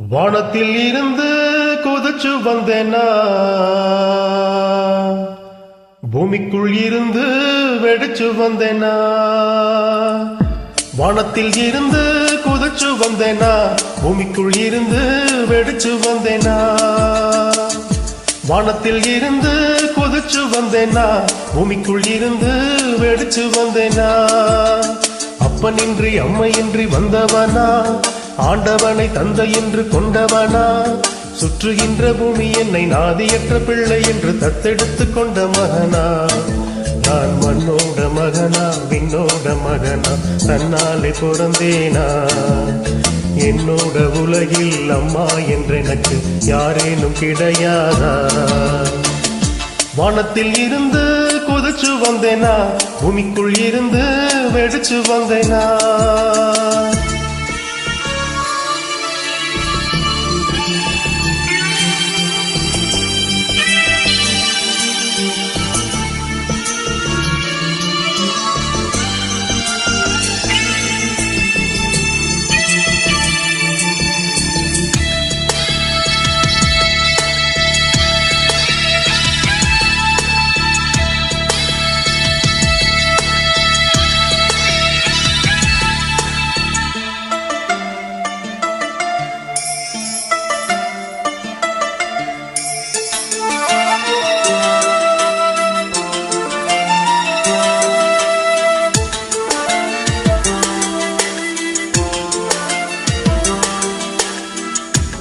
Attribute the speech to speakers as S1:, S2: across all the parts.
S1: வானத்தில் இருந்து குதிச்சு வந்தேனா? பூமிக்குள் இருந்து வெடிச்சு வந்தேனா? வானத்தில் இருந்து குதிச்சு வந்தேனா? பூமிக்குள் இருந்து வெடிச்சு வந்தேனா? வானத்தில் இருந்து குதிச்சு வந்தேனா? பூமிக்குள் இருந்து வெடிச்சு வந்தேனா? அப்பனின்றி அம்மையின்றி வந்தவனா? ஆண்டவனை தந்தையென்று கொண்டவனா? சுற்றுகின்ற பூமி என்னை நாதியற்ற பிள்ளை என்று தத்தெடுத்து கொண்ட மகனா? நான் மண்ணோட மகனா விண்ணோட மகனா தன்னாலே பிறந்தேனா? என்னோட உலகில் அம்மா என்றெனக்கு யாரேனும் கிடையாதா? வானத்தில் இருந்து குதிச்சு வந்தேனா? பூமிக்குள் இருந்து வெடிச்சு வந்தேனா?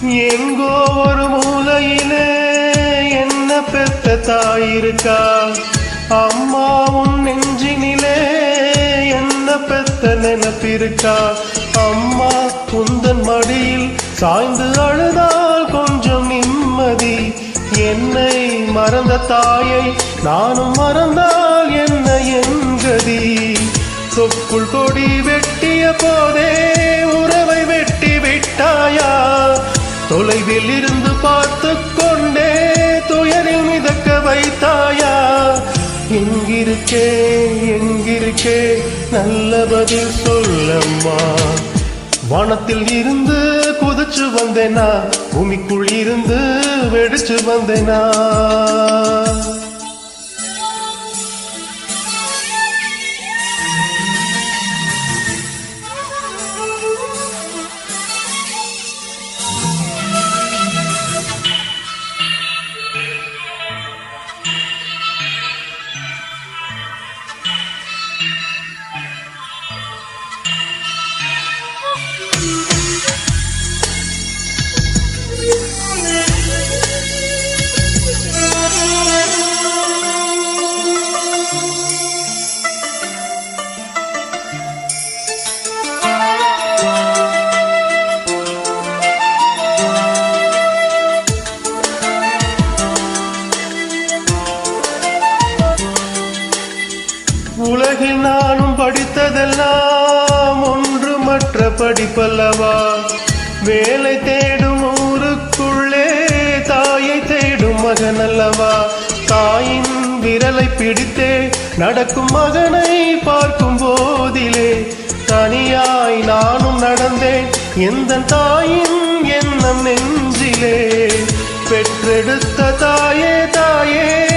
S1: எங்கோ ஒரு மூலையிலே என்ன பெத்த தாயிருக்கா அம்மாவும் நெஞ்சினிலே என்ன பெத்த நினப்பிருக்கா? அம்மா குந்தன் மடியில் சாய்ந்து அழுதால் கொஞ்சம் நிம்மதி. என்னை மறந்த தாயை நானும் மறந்தால் என்ன என்கதி தொப்புள் கொடி வெட்டிய போதே தொலைவில் இருந்து பார்த்து கொண்டே துயரில் மிதக்க வைத்தாயா? எங்கிருக்கே எங்கிருக்கே? நல்ல பதில் சொல்லம்மா. வானத்தில் இருந்து குதிச்சு வந்தேனா? பூமிக்குள் இருந்து வெடிச்சு வந்தேனா? மற்ற பல்லவா வேலை தேடும் ஊருக்குள்ளே தாயை தேடும் மகன் அல்லவா தாயின் விரலை பிடித்தே நடக்கும் மகனை பார்க்கும் போதிலே தனியாய் நானும் நடந்தேன். எந்த தாயின் எண்ணம் நெஞ்சிலே? பெற்றெடுத்த தாயே தாயே.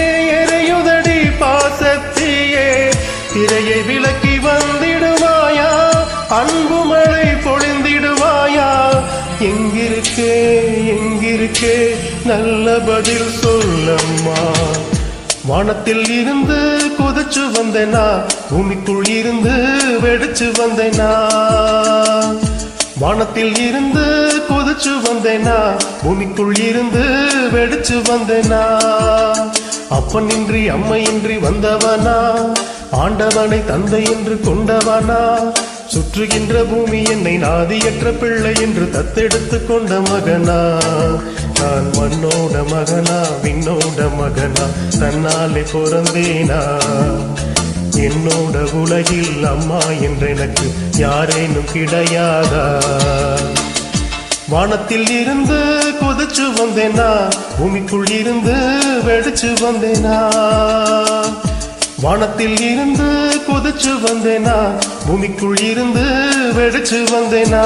S1: எங்கிருக்கே எங்கிருக்கே நல்ல பதில் சொல்லம்மா. வானத்தில் இருந்து குதிச்சு வந்தேனா பூமிக்குள் இருந்து வெடிச்சு வந்தேனா. வானத்தில் இருந்து குதிச்சு வந்தேனா பூமிக்குள் இருந்து வெடிச்சு வந்தேனா. அப்பனின்றி அம்மையின்றி வந்தவனா ஆண்டவனை தந்தை என்று கொண்டவனா. சுற்றுகின்ற பூமி என்னை நாதியற்ற பிள்ளை என்று தத்தெடுத்து கொண்ட மகனா. நான் மண்ணோட மகனா விண்ணோட மகனா தன்னாலே பிறந்தேனா. என்னோட உலகில் அம்மா என்றெனக்கு யாரேனும் கிடையாதா? வானத்தில் இருந்து கொதிச்சு வந்தேனா பூமிக்குள் இருந்து வெடிச்சு வந்தேனா? வானத்தில் இருந்து குதிச்சு வந்தேனா பூமிக்குள் இருந்து வெடிச்சு வந்தேனா?